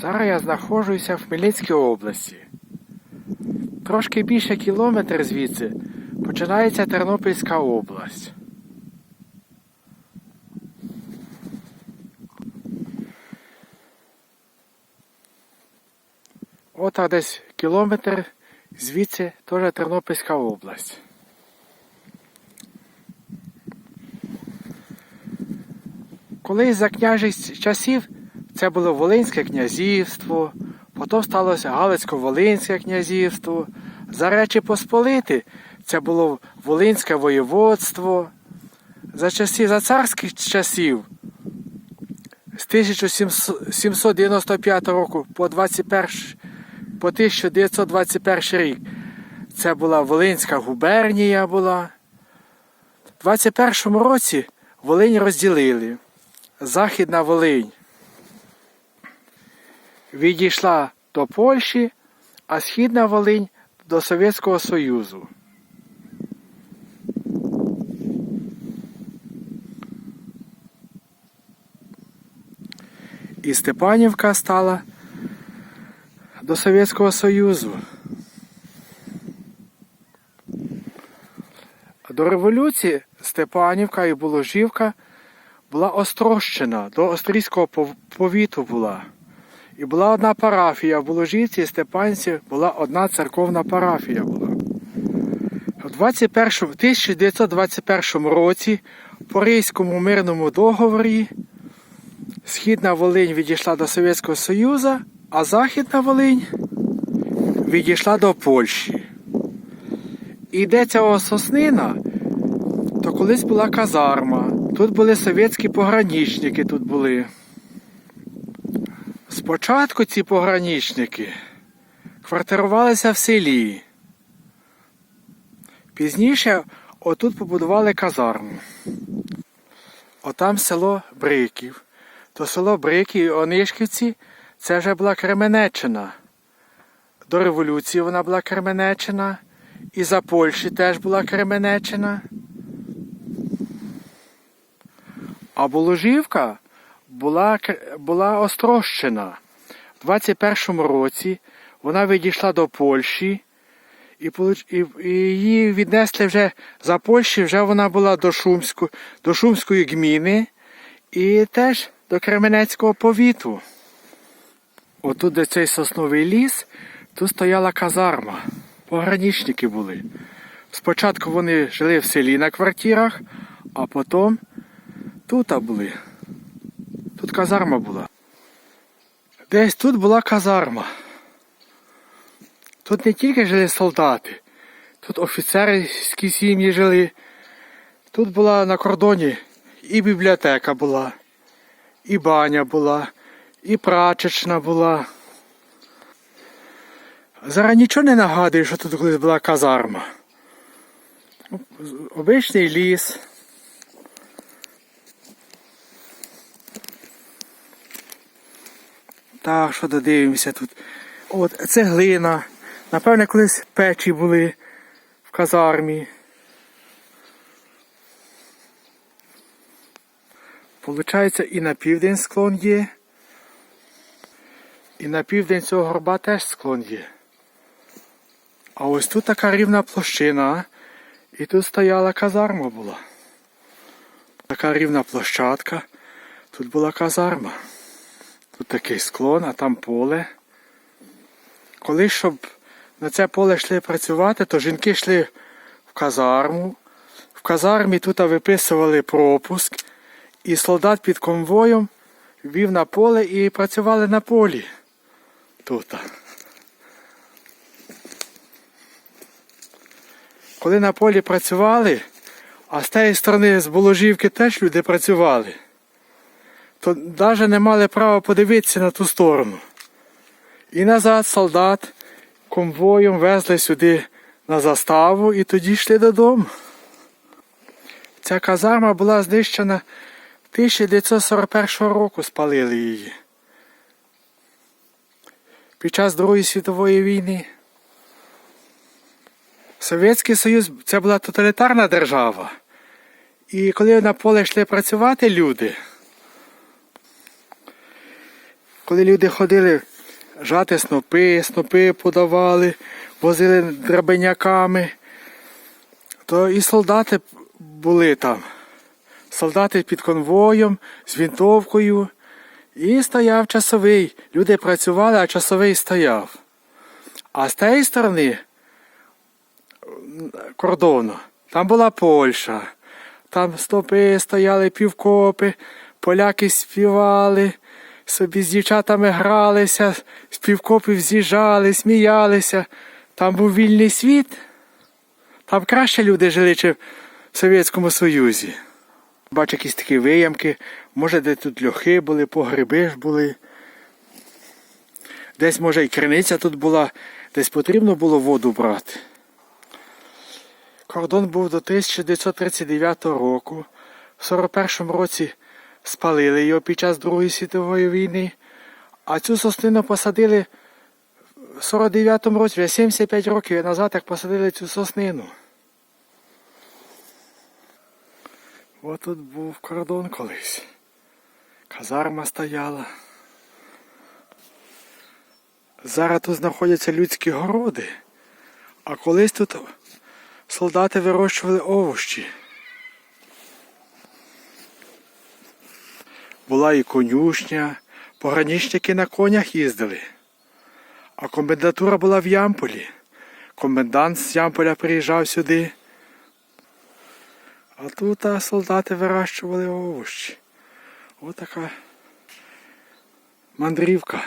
Зараз я знаходжуся в Хмельницькій області. Трошки більше кілометр звідси починається Тернопільська область. От а десь кілометр звідси теж Тернопільська область. Колись за княжих часів це було Волинське князівство, потім сталося Галицько-Волинське князівство. За Речі Посполити це було Волинське воєводство. За часів, за царських часів з 1795 року по 21, по 1921 рік це була Волинська губернія була. У 21 році Волинь розділили. Західна Волинь відійшла до Польщі, а Східна Волинь до Совєтського Союзу. І Степанівка стала до Совєтського Союзу. До революції Степанівка і Буложівка була острощена, до Острізького повіту була. І була одна парафія в Буложівці і Степанці була одна церковна парафія була. 21, 1921 році по Рейському мирному договорі Східна Волинь відійшла до Совєтського Союзу, а Західна Волинь відійшла до Польщі. І йдеться о Соснина, то колись була казарма. Тут були совєтські пограничники, тут були. Спочатку ці пограничники квартирувалися в селі. Пізніше отут побудували казарму. Отам село Бриків. То село Бриків і Онишківці це вже була Кременеччина. До революції вона була Кременеччина. І за Польщі теж була Кременеччина. А Боложівка була, була Острощина. В 21-му році вона відійшла до Польщі, і, і, і її віднесли вже за Польщі, вже вона була до, Шумську, до Шумської гміни і теж до Кременецького повіту. Отут, де цей сосновий ліс, тут стояла казарма. Пограничники були. Спочатку вони жили в селі на квартирах, а потім тут були. Казарма була. Десь тут була казарма. Тут не тільки жили солдати, тут офіцерські сім'ї жили. Тут була на кордоні і бібліотека була, і баня була, і прачечна була. Зараз нічого не нагадує, що тут колись була казарма. Обичний ліс. Так, що додивимося тут. От цеглина. Напевне, колись печі були в казармі. Получається, і на південь склон є. І на південь цього горба теж склон є. А ось тут така рівна площина. І тут стояла казарма була. Така рівна площадка. Тут була казарма. Тут такий склон, а там поле. Колись, щоб на це поле йшли працювати, то жінки йшли в казарму. В казармі тут виписували пропуск, і солдат під конвоєм вів на поле і працювали на полі. Тут. Коли на полі працювали, а з тієї сторони з Боложівки теж люди працювали, то навіть не мали права подивитися на ту сторону. І назад солдат конвоєм везли сюди на заставу і тоді йшли додому. Ця казарма була знищена 1941 року, спалили її. Під час Другої світової війни. Совєтський Союз це була тоталітарна держава. І коли на поле йшли працювати люди, коли люди ходили жати снопи, снопи подавали, возили драбеняками, то і солдати були там. Солдати під конвоєм, з вінтовкою. І стояв часовий. Люди працювали, а часовий стояв. А з тієї сторони кордону там була Польща. Там стопи стояли, півкопи, поляки співали, собі з дівчатами гралися, з півкопів з'їжджали, сміялися. Там був вільний світ. Там краще люди жили, ніж в Совєтському Союзі. Бачу якісь такі виямки, може, де тут льохи були, погреби ж були. Десь, може, і криниця тут була, десь потрібно було воду брати. Кордон був до 1939 року. В 41-му році спалили його під час Другої світової війни, а цю соснину посадили в 49-му році, вже 75 років назад, як посадили цю соснину. От тут був кордон колись. Казарма стояла. Зараз тут знаходяться людські городи, а колись тут солдати вирощували овощі. Була і конюшня, пограничники на конях їздили. А комендатура була в Ямполі. Комендант з Ямполя приїжджав сюди. А тут а, солдати вирощували овощі. Отака мандрівка.